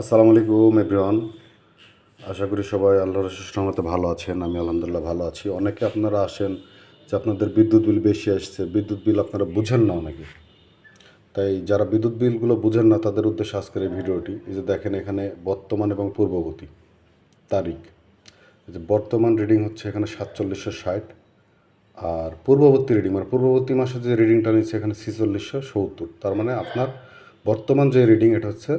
আসসালামু আলাইকুম এভরিওয়ান আশা করি সবাই আল্লাহর সুস্থমতে ভালো আছেন, আমি আলহামদুলিল্লাহ ভালো আছি। অনেকে আপনারা আসেন যে আপনাদের বিদ্যুৎ বিল বেশি আসছে, বিদ্যুৎ বিল আপনারা বুঝেন না অনেকে। তাই যারা বিদ্যুৎ বিলগুলো বুঝেন না, তাদের উদ্দেশ্যে আজকের এই ভিডিওটি, এই যে দেখেন এখানে বর্তমান এবং পূর্ববর্তী তারিখ। যে বর্তমান রিডিং হচ্ছে এখানে সাতচল্লিশশো ষাট, আর পূর্ববর্তী রিডিং মানে পূর্ববর্তী মাসে যে রিডিংটা নিচ্ছে এখানে ছিচল্লিশশো সত্তর। তার মানে আপনার বর্তমান যে রিডিং এটা হচ্ছে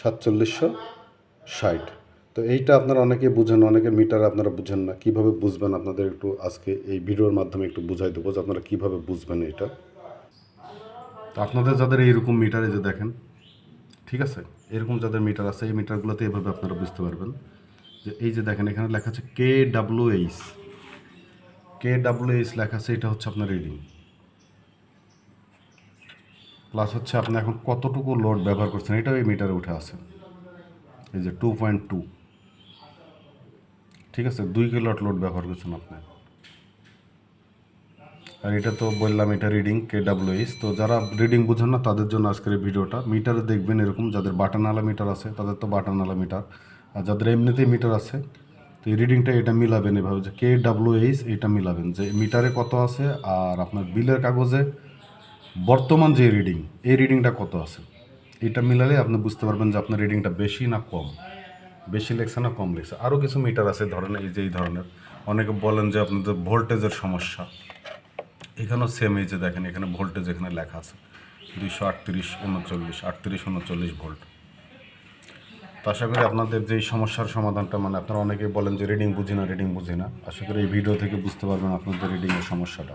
সাতচল্লিশশো ষাট। তো এইটা আপনারা অনেকে বুঝেন অনেকে মিটার আপনারা বুঝেন না। কীভাবে বুঝবেন আপনাদের একটু আজকে এই ভিডিওর মাধ্যমে একটু বুঝাই দেবো যে আপনারা কীভাবে বুঝবেন এটা। তো আপনাদের যাদের এইরকম মিটারে যে দেখেন, ঠিক আছে? এরকম যাদের মিটার আছে, এই মিটারগুলোতে এভাবে আপনারা বুঝতে পারবেন। যে এই যে দেখেন, এখানে লেখা আছে K W H. K W H লেখা আছে, এটা হচ্ছে আপনার রিডিং। প্লাস হচ্ছে আপনি এখন কতটুকু লোড ব্যবহার করছেন, এটাও এই মিটারে উঠে আছে। এই যে টু পয়েন্ট টু ঠিক আছে? দুই কিলোট লোড ব্যবহার করছেন আপনি। আর এটা তো বললাম, এটা রিডিং কে ডাব্লিউএস তো যারা রিডিং বুঝেন না, তাদের জন্য আজকের এই ভিডিওটা। মিটারে দেখবেন এরকম, যাদের বাটানওয়ালা মিটার আছে, তাদের তো বাটানওয়ালা মিটার আর যাদের এমনিতেই মিটার আছে, তো এই রিডিংটা এটা মিলাবেন এভাবে যে কে ডাব্লিউএইচ এটা মিলাবেন। যে মিটারে কত আছে, আর আপনার বিলের কাগজে বর্তমান যে রিডিং এই রিডিংটা কত আছে? এটা মিলালে আপনি বুঝতে পারবেন যে আপনার রিডিংটা বেশি না কম? বেশি লেখছে না কম লেখছে? আরও কিছু মিটার আছে, ধরেন এই যে, এই ধরনের। অনেকে বলেন যে আপনাদের ভোল্টেজের সমস্যা। এখানেও সেম এই যে দেখেন, এখানে ভোল্টেজ এখানে লেখা আছে। দুইশো আটত্রিশ, উনচল্লিশ আটত্রিশ, উনচল্লিশ ভোল্ট তো আশা করি আপনাদের যে সমস্যার সমাধানটা মানে আপনারা অনেকেই বলেন যে রিডিং বুঝি না রিডিং বুঝি না। আশা করি এই ভিডিও থেকে বুঝতে পারবেন আপনাদের রিডিংয়ের সমস্যাটা।